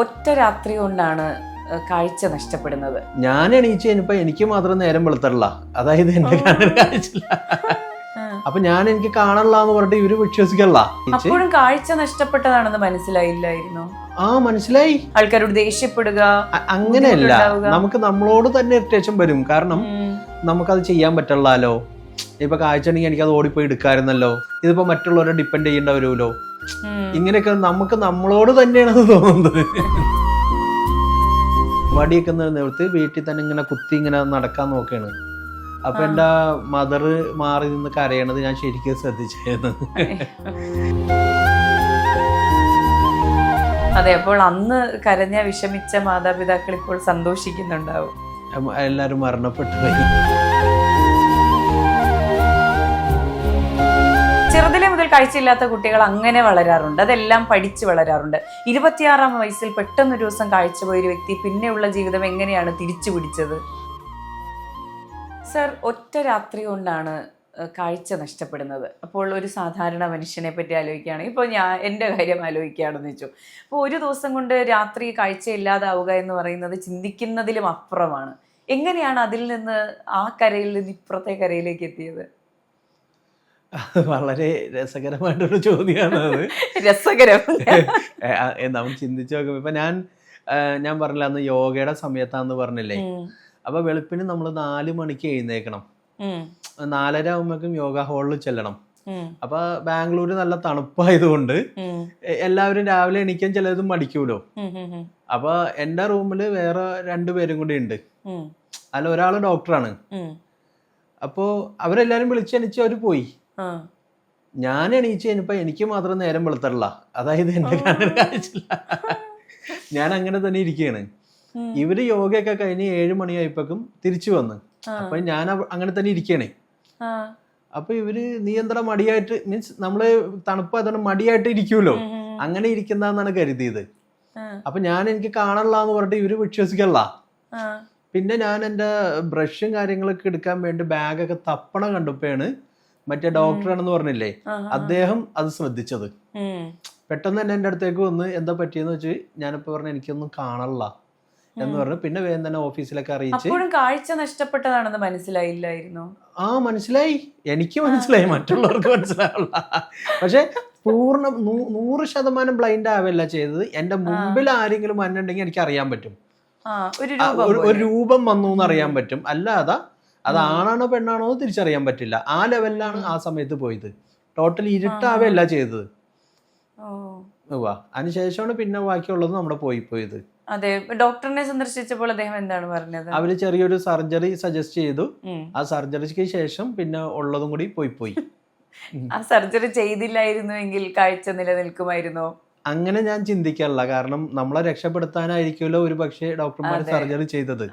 ഒറ്റ രാത്രി കൊണ്ടാണ് കാഴ്ച നഷ്ടപ്പെടുന്നത്. ഞാൻ എണീച്ച് കഴിഞ്ഞപ്പോ എനിക്ക് മാത്രം നേരം വെളുത്തല്ല അതായത് എന്റെ കണ്ണിന് കാഴ്ചയില്ല. ആ. അപ്പൊ ഞാൻ എനിക്ക് കാണണല്ലാന്ന് പറഞ്ഞിട്ട് ഇവർ വിശ്വസിക്കല്ല. അപ്പോഴും കാഴ്ച നഷ്ടപ്പെട്ടതാണെന്ന് മനസ്സിലായില്ലായിരുന്നു? ആ മനസ്സിലായി. ആൾക്കാരോട് ദേഷ്യപ്പെടുക അങ്ങനെയല്ല. നമുക്ക് നമ്മളോട് തന്നെ ഇറിറ്റേഷൻ വരും. കാരണം. നമുക്കത് ചെയ്യാൻ പറ്റുള്ളാലോ? ഇപ്പൊ കാഴ്ച എനിക്ക് അത് ഓടിപ്പോയി എടുക്കാമായിരുന്നല്ലോ ഇതിപ്പോ മറ്റുള്ളവരെ ഡിപ്പെൻഡ് ചെയ്യേണ്ട വരുമല്ലോ. ഇങ്ങനെയൊക്കെ നമുക്ക് നമ്മളോട് തന്നെയാണ് അത് തോന്നുന്നത് വടിയൊക്കെ നിവർത്തി വീട്ടിൽ തന്നെ ഇങ്ങനെ കുത്തി ഇങ്ങനെ നടക്കാൻ നോക്കുകയാണ് അപ്പൊ എന്റെ എന്റെ മദർ മാറി നിന്ന് കരയണത് ഞാൻ ശരിക്കും ശ്രദ്ധിച്ചായിരുന്നു അതെ അപ്പോൾ അന്ന് കരഞ്ഞ വിഷമിച്ച മാതാപിതാക്കൾ ഇപ്പോൾ സന്തോഷിക്കുന്നുണ്ടാവും. എല്ലാവരും എല്ലാരും മരണപ്പെട്ടു കാഴ്ചയില്ലാത്ത കുട്ടികൾ അങ്ങനെ വളരാറുണ്ട്. അതെല്ലാം പഠിച്ച് വളരാറുണ്ട്. ഇരുപത്തിയാറാം വയസ്സിൽ പെട്ടെന്നൊരു ദിവസം കാഴ്ച പോയൊരു വ്യക്തി പിന്നെയുള്ള ജീവിതം എങ്ങനെയാണ് തിരിച്ചു പിടിച്ചത്? സർ ഒറ്റ രാത്രി കൊണ്ടാണ് കാഴ്ച നഷ്ടപ്പെടുന്നത്. അപ്പോൾ ഒരു സാധാരണ മനുഷ്യനെ പറ്റി ആലോചിക്കുകയാണെങ്കിൽ ഇപ്പോൾ ഞാൻ എന്റെ കാര്യം ആലോചിക്കുകയാണെന്ന് വെച്ചു. അപ്പോൾ ഒരു ദിവസം കൊണ്ട് രാത്രി കാഴ്ച ഇല്ലാതാവുക എന്ന് പറയുന്നത് ചിന്തിക്കുന്നതിലും അപ്പുറമാണ്. എങ്ങനെയാണ് അതിൽ നിന്ന് ആ കരയിൽ നിന്ന് ഇപ്പുറത്തെ കരയിലേക്ക് എത്തിയത്? വളരെ രസകരമായിട്ടൊരു ചോദ്യമാണ് അത്. രസകരം. നമ്മൾ ചിന്തിച്ചു നോക്കുമ്പോ ഇപ്പൊ ഞാൻ ഞാൻ പറഞ്ഞില്ല അന്ന് യോഗയുടെ സമയത്താന്ന് പറഞ്ഞില്ലേ? അപ്പൊ വെളുപ്പിന് നമ്മൾ നാല് മണിക്ക് എഴുന്നേക്കണം. നാലര ആകുമ്പോഴേക്കും യോഗ ഹാളിൽ ചെല്ലണം. അപ്പൊ ബാംഗ്ലൂർ നല്ല തണുപ്പായതുകൊണ്ട് എല്ലാവരും രാവിലെ എണീക്കാൻ ചിലതും മടിക്കൂലോ? അപ്പൊ എന്റെ റൂമിൽ വേറെ രണ്ടുപേരും കൂടി ഉണ്ട്. അല്ല ഒരാൾ ഡോക്ടറാണ്. അപ്പോ അവരെല്ലാരും വിളിച്ചെണിച്ച് അവർ പോയി. ഞാൻ എണീച്ച് കഴിഞ്ഞപ്പോ എനിക്ക് മാത്രം നേരം വെളുത്തല്ല അതായത് എന്റെ കണ്ണിന് കാഴ്ചയില്ല. ഞാൻ അങ്ങനെ തന്നെ ഇരിക്കുകയാണ് ഇവർ യോഗയൊക്കെ കഴിഞ്ഞ് ഏഴ് മണിയായപ്പോക്കും തിരിച്ചു വന്ന്. അപ്പൊ ഞാൻ അങ്ങനെ തന്നെ ഇരിക്കുകയാണ് ആ, അപ്പൊ ഇവർ നീ എന്താ മടിയായിട്ട് മീൻസ് നമ്മൾ തണുപ്പ് അതുകൊണ്ട് മടിയായിട്ട് ഇരിക്കുമല്ലോ അങ്ങനെ ഇരിക്കുന്നതെന്നാണ് കരുതിയത്. അപ്പൊ ഞാൻ എനിക്ക് കാണല്ല എന്ന് പറഞ്ഞിട്ട് ഇവർ വിശ്വസിക്കല്ല. പിന്നെ ഞാൻ എന്റെ ബ്രഷും കാര്യങ്ങളൊക്കെ എടുക്കാൻ വേണ്ടി ബാഗൊക്കെ തപ്പണ കണ്ടപ്പോഴാണ് മറ്റേ ഡോക്ടറാണെന്ന് പറഞ്ഞില്ലേ? അദ്ദേഹം അത് ശ്രദ്ധിച്ചത്. പെട്ടെന്ന് തന്നെ എന്റെ അടുത്തേക്ക് വന്ന് എന്താ പറ്റിയെന്ന് വെച്ച് ഞാനിപ്പോൾ പറഞ്ഞു എനിക്കൊന്നും കാണല്ല എന്ന് പറഞ്ഞു. പിന്നെ വേഗം തന്നെ ഓഫീസിലൊക്കെ അറിയിച്ച് കാഴ്ച നഷ്ടപ്പെട്ടതാണെന്ന് മനസ്സിലായില്ലായിരുന്നു? ആ മനസ്സിലായി. എനിക്ക് മനസ്സിലായി. മറ്റുള്ളവർക്ക് മനസ്സിലാവില്ല. പക്ഷെ പൂർണ നൂറ് ശതമാനം ബ്ലൈൻഡ് ആവല്ല ചെയ്തത്. എന്റെ മുമ്പിൽ ആരെങ്കിലും മണ്ണുണ്ടെങ്കിൽ എനിക്ക് അറിയാൻ പറ്റും ഒരു രൂപം വന്നു എന്ന് അറിയാൻ പറ്റും. അല്ലാതെ അത് ആണാണോ പെണ്ണാണോ എന്ന് തിരിച്ചറിയാൻ പറ്റില്ല. ആ ലെവലിലാണ് ആ സമയത്ത് പോയത്. ടോട്ടൽ ഇരുട്ടാവല്ല ചെയ്തത്. അതിനുശേഷമാണ് പിന്നെ ബാക്കിയുള്ളത് നമ്മുടെ പോയി പോയത്. അതെ. ഡോക്ടറിനെ സന്ദർശിച്ചപ്പോൾ അദ്ദേഹം എന്താണ് പറഞ്ഞത്? അവർ ചെറിയൊരു സർജറി സജസ്റ്റ് ചെയ്തു. ആ സർജറിക്ക് ശേഷം പിന്നെ ഉള്ളതും കൂടി പോയി പോയി. ആ സർജറി ചെയ്തില്ലായിരുന്നുവെങ്കിൽ കാഴ്ച നിലനിൽക്കുമായിരുന്നോ? അങ്ങനെ ഞാൻ ചിന്തിക്കാറില്ല. കാരണം നമ്മളെ രക്ഷപ്പെടുത്താനായിരിക്കുമല്ലോ ഒരു പക്ഷേ ഡോക്ടർമാർ സർജറി ചെയ്തത്.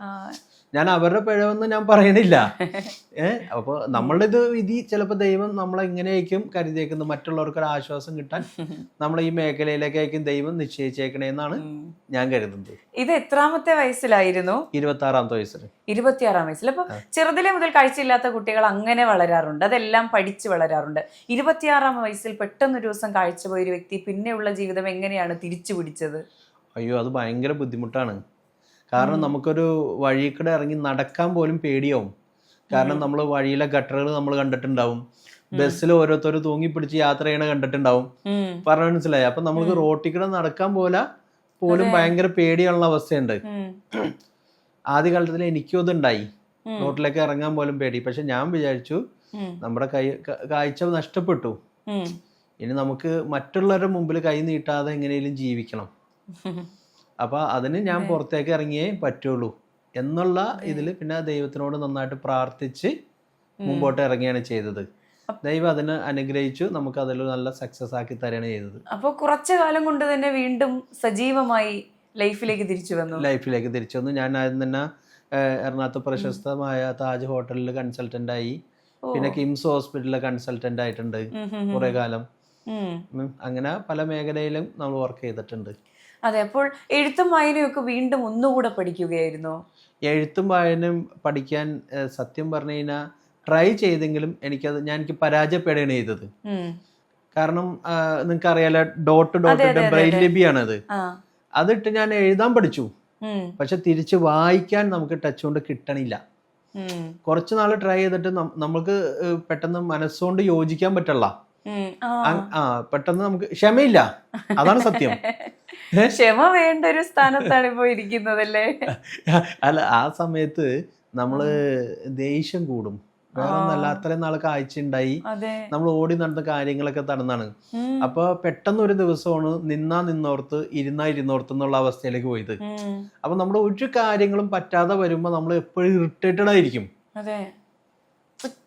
ഞാൻ അവരുടെ പിഴവെന്ന് ഞാൻ പറയണില്ല ഏ അപ്പൊ നമ്മളുടെ ഇത് വിധി ചിലപ്പോൾ ദൈവം നമ്മളെ ഇങ്ങനെയായിരിക്കും കരുതിയേക്കുന്നത്. മറ്റുള്ളവർക്ക് ഒരു ആശ്വാസം കിട്ടാൻ നമ്മൾ ഈ മേഖലയിലേക്കായിരിക്കും ദൈവം നിശ്ചയിച്ചേക്കണേന്നാണ്. ഞാൻ കരുതുന്നത്. ഇത് എത്രാമത്തെ വയസ്സിലായിരുന്നു? ഇരുപത്തി ആറാമത്തെ വയസ്സിൽ. ഇരുപത്തിയാറാം വയസ്സിൽ. അപ്പൊ ചെറുതിലെ മുതൽ കാഴ്ചയില്ലാത്ത കുട്ടികൾ അങ്ങനെ വളരാറുണ്ട്. അതെല്ലാം പഠിച്ച് വളരാറുണ്ട്. ഇരുപത്തിയാറാം വയസ്സിൽ പെട്ടെന്നൊരു ദിവസം കാഴ്ച പോയ ഒരു വ്യക്തി പിന്നെയുള്ള ജീവിതം എങ്ങനെയാണ് തിരിച്ചു പിടിച്ചത്? അയ്യോ അത് ഭയങ്കര ബുദ്ധിമുട്ടാണ്. കാരണം നമുക്കൊരു വഴിക്കൂടെ ഇറങ്ങി നടക്കാൻ പോലും പേടിയാവും. കാരണം നമ്മൾ വഴിയിലെ ഗട്ടറുകൾ നമ്മൾ കണ്ടിട്ടുണ്ടാവും. ബസ്സിൽ ഓരോരുത്തർ തൂങ്ങി പിടിച്ച് യാത്ര ചെയ്യണ കണ്ടിട്ടുണ്ടാവും. പറഞ്ഞു മനസ്സിലായി? അപ്പൊ നമുക്ക് റോട്ടിൽ കൂടെ നടക്കാൻ പോലെ പോലും ഭയങ്കര പേടിയുള്ള അവസ്ഥയുണ്ട്. ആദ്യ കാലത്തിൽ എനിക്കും അതുണ്ടായി റോട്ടിലേക്ക് ഇറങ്ങാൻ പോലും പേടി. പക്ഷെ ഞാൻ വിചാരിച്ചു നമ്മുടെ കൈ കാഴ്ച നഷ്ടപ്പെട്ടു. ഇനി നമുക്ക് മറ്റുള്ളവരുടെ മുമ്പിൽ കൈ നീട്ടാതെ എങ്ങനെയും ജീവിക്കണം. അപ്പൊ അതിന് ഞാൻ പുറത്തേക്ക് ഇറങ്ങിയേ പറ്റുള്ളൂ എന്നുള്ള ഇതിൽ പിന്നെ ദൈവത്തിനോട് നന്നായിട്ട് പ്രാർത്ഥിച്ച് മുമ്പോട്ട് ഇറങ്ങിയാണ് ചെയ്തത്. ദൈവം അതിന് അനുഗ്രഹിച്ചു നമുക്ക് അതിൽ നല്ല സക്സസ് ആക്കി തരികയാണ് ചെയ്തത്. അപ്പൊ കുറച്ചു കാലം കൊണ്ട് തന്നെ വീണ്ടും സജീവമായി ലൈഫിലേക്ക് തിരിച്ചു വന്നു. ലൈഫിലേക്ക് തിരിച്ചു വന്നു. ഞാൻ ആദ്യം തന്നെ എറണാകുളത്ത് പ്രശസ്തമായ താജ് ഹോട്ടലിൽ കൺസൾട്ടന്റ് ആയി. പിന്നെ കിംസ് ഹോസ്പിറ്റലിലെ കൺസൾട്ടന്റ് ആയിട്ടുണ്ട്. കുറെ കാലം. അങ്ങനെ പല മേഖലയിലും നമ്മൾ വർക്ക് ചെയ്തിട്ടുണ്ട്. അതെ അപ്പോൾ എഴുത്തും വായനയും ഒക്കെ വീണ്ടും ഒന്നുകൂടെ പഠിക്കുകയായിരുന്നു? എഴുത്തും വായനയും പഠിക്കാൻ സത്യം പറഞ്ഞു കഴിഞ്ഞാൽ ട്രൈ ചെയ്തെങ്കിലും എനിക്കത് ഞാൻ എനിക്ക് പരാജയപ്പെടുകയാണ് ചെയ്തത്. കാരണം നിങ്ങൾക്ക് അറിയാലോ ഡോട്ട് ഡോട്ട് ബ്രെയിൻ. ലിപിയാണത്. അതിട്ട് ഞാൻ എഴുതാൻ പഠിച്ചു. പക്ഷെ തിരിച്ച് വായിക്കാൻ നമുക്ക് ടച്ച് കൊണ്ട് കിട്ടണില്ല. കുറച്ച് നാൾ ട്രൈ ചെയ്തിട്ട് നമുക്ക് പെട്ടെന്ന് മനസ്സുകൊണ്ട് യോജിക്കാൻ പറ്റല്ല. ആ. പെട്ടെന്ന് നമുക്ക് ക്ഷമയില്ല. അതാണ് സത്യം. ക്ഷമ വേണ്ട ഒരു സ്ഥാനത്താണ് ഇപ്പൊ ഇരിക്കുന്നതല്ലേ? അല്ല ആ സമയത്ത് നമ്മൾ ദേഷ്യം കൂടും. വേറെ ഒന്നല്ല അത്രയും നാൾ കാഴ്ച ഉണ്ടായി നമ്മൾ ഓടി നടന്ന കാര്യങ്ങളൊക്കെ തടന്നാണ്. ഉം, അപ്പൊ പെട്ടെന്ന് ഒരു ദിവസമാണ് നിന്നാ നിന്നോർത്ത് ഇരുന്നാ ഇരുന്നോർത്ത് എന്നുള്ള അവസ്ഥയിലേക്ക് പോയത്. അപ്പൊ നമ്മൾ ഒരു കാര്യങ്ങളും പറ്റാതെ വരുമ്പോ നമ്മൾ എപ്പോഴും ഇറിറ്റേറ്റഡ് ആയിരിക്കും.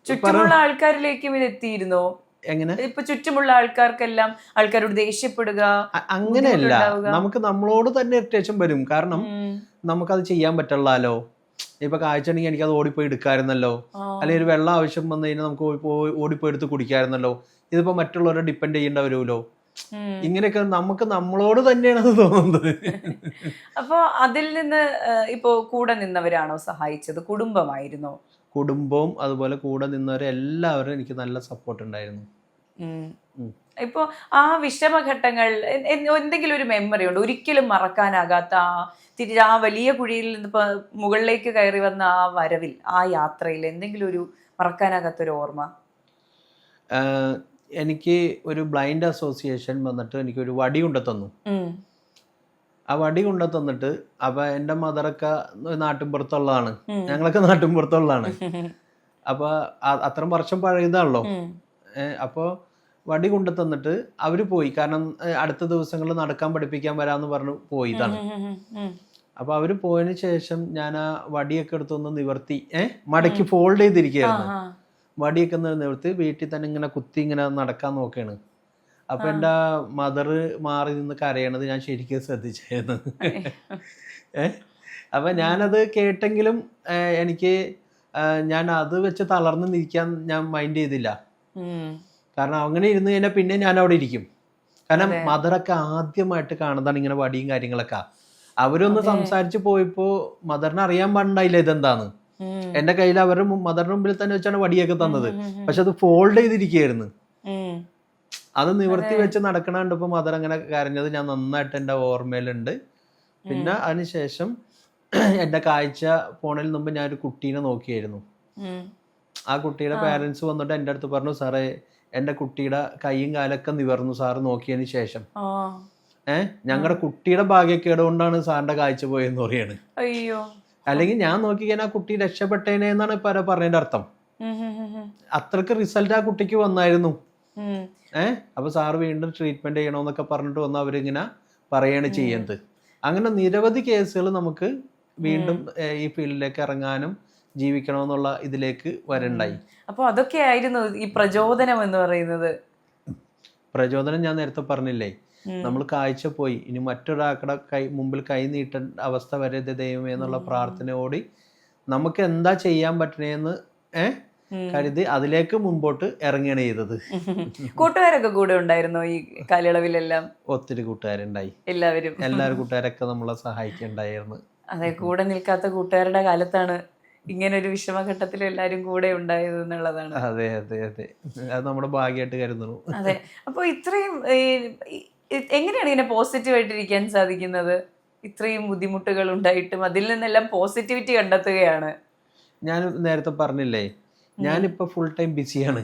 ചുറ്റുമുള്ള ആൾക്കാരിലേക്കും ഇത് എത്തിയിരുന്നോ എങ്ങനെ? ഇപ്പൊ ചുറ്റുമുള്ള ആൾക്കാർക്കെല്ലാം ആൾക്കാരോട് ദേഷ്യപ്പെടുക അങ്ങനെയല്ല. നമുക്ക് നമ്മളോട് തന്നെ ഇറിറ്റേഷൻ വരും. കാരണം നമുക്കത് ചെയ്യാൻ പറ്റുള്ളാലോ ഇപ്പൊ കാഴ്ച എനിക്ക് അത് ഓടിപ്പോയി എടുക്കാമായിരുന്നല്ലോ അല്ലെങ്കിൽ ഒരു വെള്ളം ആവശ്യം വന്നു കഴിഞ്ഞാൽ നമുക്ക് പോയി- ഓടിപ്പോയി എടുത്ത് കുടിക്കാമായിരുന്നല്ലോ ഇതിപ്പോ മറ്റുള്ളവരെ ഡിപ്പെൻഡ് ചെയ്യേണ്ട വരുമല്ലോ. ഇങ്ങനെയൊക്കെ നമുക്ക് നമ്മളോട് തന്നെയാണ് അത് തോന്നുന്നത്. അപ്പൊ അതിൽ നിന്ന് ഇപ്പോ കൂടെ നിന്നവരാണോ സഹായിച്ചത്? കുടുംബമായിരുന്നോ? കുടുംബവും അതുപോലെ കൂടെ നിന്നവരെ എല്ലാവരും എനിക്ക് നല്ല സപ്പോർട്ട് ഉണ്ടായിരുന്നു. ഇപ്പോ ആ വിഷമഘട്ടങ്ങൾ എന്തെങ്കിലും ഒരു മെമ്മറി ഉണ്ട്? ഒരിക്കലും മറക്കാനാകാത്ത ആ തിരി ആ വലിയ കുഴിയിൽ നിന്ന് ഇപ്പൊ മുകളിലേക്ക് കയറി വന്ന ആ വരവിൽ ആ യാത്രയിൽ എന്തെങ്കിലും ഒരു മറക്കാനാകാത്ത ഒരു ഓർമ്മ എനിക്ക് ഒരു ബ്ലൈൻഡ് അസോസിയേഷൻ വന്നിട്ട് എനിക്ക് ഒരു വടി കൊണ്ടു തന്നു. ആ വടി കൊണ്ട് തന്നിട്ട് അപ്പൊ എന്റെ മദറൊക്കെ നാട്ടിൻപുറത്തുള്ളതാണ്. ഞങ്ങളൊക്കെ നാട്ടിൻപുറത്തുള്ളതാണ്. അപ്പൊ അത്രയും വർഷം പഴയതാണല്ലോ. അപ്പോൾ വടി കൊണ്ടു തന്നിട്ട് അവർ പോയി. കാരണം അടുത്ത ദിവസങ്ങളിൽ നടക്കാൻ പഠിപ്പിക്കാൻ വരാന്ന് പറഞ്ഞു പോയിതാണ്. അപ്പൊ അവർ പോയതിന് ശേഷം ഞാൻ ആ വടിയൊക്കെ എടുത്തൊന്ന് നിവർത്തി. ഏഹ് മടക്കി ഫോൾഡ് ചെയ്തിരിക്കുകയായിരുന്നു. വടിയൊക്കെ ഒന്ന് നിവർത്തി. വീട്ടിൽ തന്നെ ഇങ്ങനെ കുത്തി ഇങ്ങനെ നടക്കാൻ നോക്കുകയാണ്. അപ്പൊ എന്റെ മദർ മാറി നിന്ന് കരയണത് ഞാൻ ശരിക്കും ശ്രദ്ധിച്ചായിരുന്നു. ഏഹ് അപ്പൊ ഞാനത് കേട്ടെങ്കിലും എനിക്ക് ഞാൻ അത് വെച്ച് തളർന്ന് നിൽക്കാൻ ഞാൻ മൈൻഡ് ചെയ്തില്ല. കാരണം അങ്ങനെ ഇരുന്ന് കഴിഞ്ഞാൽ പിന്നെ ഞാൻ അവിടെ ഇരിക്കും. കാരണം മദറൊക്കെ ആദ്യമായിട്ട് കാണുന്നതാണ് ഇങ്ങനെ വടിയും കാര്യങ്ങളൊക്കെ. അവരൊന്ന് സംസാരിച്ച് പോയപ്പോ മദറിനെ അറിയാൻ പാടുണ്ടായില്ല ഇതെന്താന്ന്. എന്റെ കയ്യിൽ അവരുടെ മദറിന് മുമ്പിൽ തന്നെ വെച്ചാണ് വടിയൊക്കെ തന്നത്. പക്ഷെ അത് ഫോൾഡ് ചെയ്തിരിക്കുകയായിരുന്നു. അത് നിവർത്തി വെച്ച് നടക്കണ കണ്ടപ്പോ മദർ അങ്ങനെ കരഞ്ഞത് ഞാൻ നന്നായിട്ട് എന്റെ ഓർമ്മയിലുണ്ട്. പിന്നെ അതിനുശേഷം എന്റെ കാഴ്ച ഫോണിൽ മുമ്പ് ഞാൻ ഒരു കുട്ടീനെ നോക്കിയായിരുന്നു. ആ കുട്ടിയുടെ പാരൻസ് വന്നിട്ട് എന്റെ അടുത്ത് പറഞ്ഞു സാറേ എന്റെ കുട്ടിയുടെ കൈയും കാലൊക്കെ നിവർന്നു സാറ് നോക്കിയതിന് ശേഷം. ഏഹ് ഞങ്ങളുടെ കുട്ടിയുടെ ഭാഗ്യക്കേട് കൊണ്ടാണ് സാറിന്റെ കാഴ്ച പോയെന്ന് പറയാണ്. അയ്യോ. അല്ലെങ്കിൽ ഞാൻ നോക്കിക്കഴിഞ്ഞാൽ ആ കുട്ടി രക്ഷപ്പെട്ടേനെ എന്നാണ് ഇപ്പൊ പറഞ്ഞതിന്റെ അർത്ഥം. അത്രയ്ക്ക് റിസൾട്ട് ആ കുട്ടിക്ക് വന്നായിരുന്നു. ഏഹ് അപ്പൊ സാർ വീണ്ടും ട്രീറ്റ്മെന്റ് ചെയ്യണമെന്നൊക്കെ പറഞ്ഞിട്ട് വന്ന് അവരിങ്ങനെ പറയാണ് ചെയ്യുന്നത് അങ്ങനെ നിരവധി കേസുകൾ നമുക്ക് വീണ്ടും ഈ ഫീൽഡിലേക്ക് ഇറങ്ങാനും ജീവിക്കണമെന്നുള്ള ഇതിലേക്ക് വരണ്ടായി. അപ്പൊ അതൊക്കെയായിരുന്നു ഈ പ്രചോദനം എന്ന് പറയുന്നത്. പ്രചോദനം ഞാൻ നേരത്തെ പറഞ്ഞില്ലേ? നമ്മൾ കാഴ്ച പോയി. ഇനി മറ്റൊരാളുടെ കൈ മുമ്പിൽ കൈ നീട്ടേണ്ട അവസ്ഥ വരരുത് ദൈവമേ എന്നുള്ള പ്രാർത്ഥനയോടി നമുക്ക് എന്താ ചെയ്യാൻ പറ്റണേന്ന് ഏഹ്. കരുതി അതിലേക്ക് മുമ്പോട്ട് ഇറങ്ങുകയാണ് ചെയ്തത്. കൂട്ടുകാരൊക്കെ കൂടെ ഉണ്ടായിരുന്നു ഈ കാലയളവിലെല്ലാം? ഒത്തിരി കൂട്ടുകാരുണ്ടായി. എല്ലാവരും. എല്ലാവരും കൂട്ടുകാരൊക്കെ നമ്മളെ സഹായിക്കണ്ടായിരുന്നു അതെ കൂടെ നിൽക്കാത്ത കൂട്ടുകാരുടെ കാലത്താണ് ഇങ്ങനെ ഒരു വിഷമഘട്ടത്തിൽ എല്ലാരും കൂടെ ഉണ്ടായത് എന്നുള്ളതാണ്. അതെ അതെ അതെ. അത് നമ്മുടെ ഭാഗ്യമായിട്ട് കരുതുന്നു. അതെ. അപ്പൊ ഇത്രയും എങ്ങനെയാണ് ഇങ്ങനെ പോസിറ്റീവ് ആയിട്ടിരിക്കാൻ സാധിക്കുന്നത്? ഇത്രയും ബുദ്ധിമുട്ടുകൾ ഉണ്ടായിട്ടും അതിൽ നിന്നെല്ലാം പോസിറ്റിവിറ്റി കണ്ടെത്തുകയാണ്. ഞാൻ നേരത്തെ പറഞ്ഞില്ലേ ഞാനിപ്പോ ഫുൾ ടൈം ബിസിയാണ്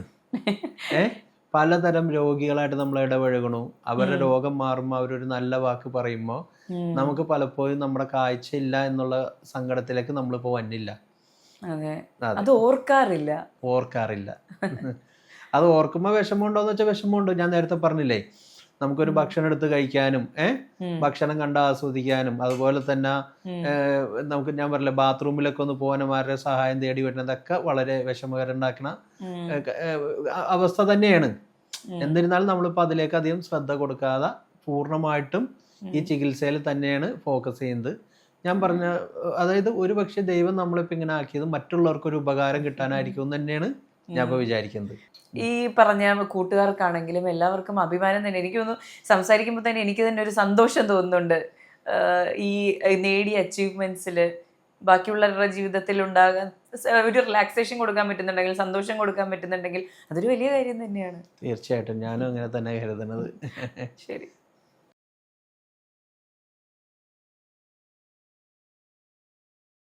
ഏഹ് പലതരം രോഗികളായിട്ട് നമ്മൾ ഇടപഴകണു. അവരുടെ രോഗം മാറുമ്പോൾ അവരൊരു നല്ല വാക്ക് പറയുമ്പോൾ നമുക്ക് പലപ്പോഴും നമ്മുടെ കാഴ്ച ഇല്ല എന്നുള്ള സങ്കടത്തിലേക്ക് നമ്മളിപ്പോൾ വന്നില്ല. അതെ. ഓർക്കാറില്ല. ഓർക്കാറില്ല. അത് ഓർക്കുമ്പോൾ വിഷമമുണ്ടോന്ന് വെച്ചാൽ വിഷമമുണ്ട്. ഞാൻ നേരത്തെ പറഞ്ഞില്ലേ നമുക്കൊരു ഭക്ഷണം എടുത്ത് കഴിക്കാനും ഏഹ് ഭക്ഷണം കണ്ട് ആസ്വദിക്കാനും അതുപോലെ തന്നെ നമുക്ക് ഞാൻ പറഞ്ഞില്ല ബാത്റൂമിലൊക്കെ ഒന്ന് പോകാനും സഹായം തേടി വരുന്നതൊക്കെ വളരെ വിഷമകരം ഉണ്ടാക്കുന്ന ഉം. ഏ, ക- ഏ, അ- അവസ്ഥ തന്നെയാണ്. എന്നിരുന്നാലും നമ്മളിപ്പോൾ അതിലേക്ക് അധികം ശ്രദ്ധ കൊടുക്കാതെ പൂർണമായിട്ടും ഈ ചികിത്സയിൽ തന്നെയാണ് ഫോക്കസ് ചെയ്യുന്നത്. ഞാൻ പറഞ്ഞ അതായത് ഒരു പക്ഷേ ദൈവം നമ്മളിപ്പോൾ ഇങ്ങനെ ആക്കിയത് മറ്റുള്ളവർക്ക് ഒരു ഉപകാരം കിട്ടാനായിരിക്കും എന്ന് തന്നെയാണ് ഞാൻ ഇപ്പോൾ വിചാരിക്കുന്നത്. ഈ പറഞ്ഞ കൂട്ടുകാർക്കാണെങ്കിലും എല്ലാവർക്കും അഭിമാനം തന്നെ. എനിക്ക് തോന്നുന്നു സംസാരിക്കുമ്പോൾ തന്നെ എനിക്ക് തന്നെ ഒരു സന്തോഷം തോന്നുന്നുണ്ട്. ഈ നേടിയ അച്ചീവ്മെന്റ്സിൽ ബാക്കിയുള്ളവരുടെ ജീവിതത്തിൽ ഉണ്ടാകാൻ ഒരു റിലാക്സേഷൻ കൊടുക്കാൻ പറ്റുന്നുണ്ടെങ്കിൽ സന്തോഷം കൊടുക്കാൻ പറ്റുന്നുണ്ടെങ്കിൽ അതൊരു വലിയ കാര്യം തന്നെയാണ്. തീർച്ചയായിട്ടും. ഞാനും അങ്ങനെ തന്നെ കരുതുന്നത്. ശരി.